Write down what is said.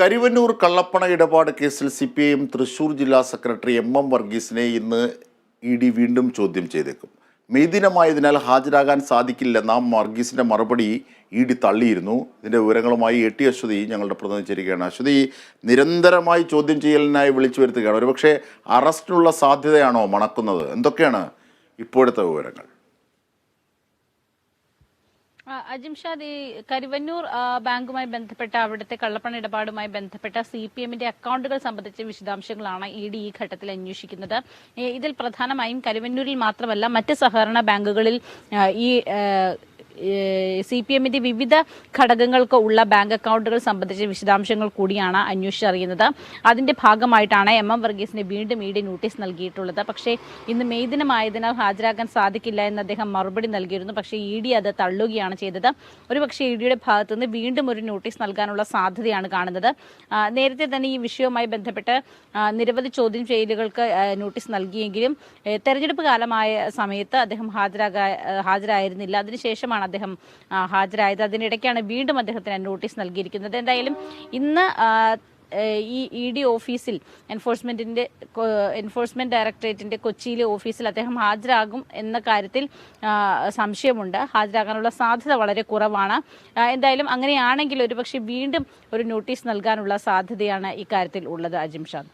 കരിവന്നൂർ കള്ളപ്പണ ഇടപാട് കേസിൽ C P I M Thrissur ജില്ലാ സെക്രട്ടറി എം എം വർഗീസിനെ ഇന്ന് ഇ ഡി വീണ്ടും ചോദ്യം ചെയ്തേക്കും. മെയ് ദിനമായതിനാൽ ഹാജരാകാൻ സാധിക്കില്ലെന്ന വർഗീസിന്റെ മറുപടി ഇ ഡി തള്ളിയിരുന്നു. ഇതിന്റെ വിവരങ്ങളുമായി എ ടി അശ്വതി ഞങ്ങളുടെ പ്രതിനിധി ചേരുകയാണ് അശ്വതി നിരന്തരമായി ചോദ്യം ചെയ്യലിനായി വിളിച്ചു വരുത്തുകയാണ്. ഒരുപക്ഷെ അറസ്റ്റിനുള്ള സാധ്യതയാണോ മണക്കുന്നത്? എന്തൊക്കെയാണ് ഇപ്പോഴത്തെ വിവരങ്ങൾ? അജിംഷാദ് ഈ കരുവന്നൂർ ബാങ്കുമായി ബന്ധപ്പെട്ട അവിടുത്തെ കള്ളപ്പണ ഇടപാടുമായി ബന്ധപ്പെട്ട സി പി എമ്മിന്റെ അക്കൗണ്ടുകൾ സംബന്ധിച്ച വിശദാംശങ്ങളാണ് ഇ ഡി ഈ ഘട്ടത്തിൽ അന്വേഷിക്കുന്നത്. ഇതിൽ പ്രധാനമായും കരുവന്നൂരിൽ മാത്രമല്ല മറ്റ് സഹകരണ ബാങ്കുകളിൽ ഈ സി പി എമ്മിന്റെ വിവിധ ഘടകങ്ങൾക്ക് ഉള്ള ബാങ്ക് അക്കൗണ്ടുകൾ സംബന്ധിച്ച വിശദാംശങ്ങൾ കൂടിയാണ് അന്വേഷിച്ചറിയുന്നത് അതിന്റെ ഭാഗമായിട്ടാണ് എം എം വർഗീസിന് വീണ്ടും ഇ നോട്ടീസ് നൽകിയിട്ടുള്ളത്. പക്ഷേ ഇന്ന് മെയ് ദിനമായതിനാൽ ഹാജരാകാൻ സാധിക്കില്ല എന്ന് അദ്ദേഹം മറുപടി നൽകിയിരുന്നു. പക്ഷേ ഇ ഡി അത് തള്ളുകയാണ് ചെയ്തത്. ഒരുപക്ഷെ ഇ ഡിയുടെ ഭാഗത്തു നിന്ന് വീണ്ടും ഒരു നോട്ടീസ് നൽകാനുള്ള സാധ്യതയാണ് കാണുന്നത്. നേരത്തെ തന്നെ ഈ വിഷയവുമായി ബന്ധപ്പെട്ട് നിരവധി ചോദ്യം ചെയ്യലുകൾക്ക് നോട്ടീസ് നൽകിയെങ്കിലും തെരഞ്ഞെടുപ്പ് കാലമായ സമയത്ത് അദ്ദേഹം ഹാജരാകാ ഹാജരായിരുന്നില്ല. അതിനുശേഷമാണ് അദ്ദേഹം ഹാജരായത്. അതിനിടയ്ക്കാണ് വീണ്ടും അദ്ദേഹത്തിന് നോട്ടീസ് നൽകിയിരിക്കുന്നത്. എന്തായാലും ഇന്ന് ഈ ഇ ഡി ഓഫീസിൽ എൻഫോഴ്സ്മെന്റിന്റെ എൻഫോഴ്സ്മെന്റ് ഡയറക്ടറേറ്റിന്റെ കൊച്ചിയിലെ ഓഫീസിൽ അദ്ദേഹം ഹാജരാകും എന്ന കാര്യത്തിൽ സംശയമുണ്ട്. ഹാജരാകാനുള്ള സാധ്യത വളരെ കുറവാണ്. എന്തായാലും അങ്ങനെയാണെങ്കിൽ ഒരുപക്ഷെ വീണ്ടും ഒരു നോട്ടീസ് നൽകാനുള്ള സാധ്യതയാണ് ഇക്കാര്യത്തിൽ ഉള്ളത് അജിംഷാദ്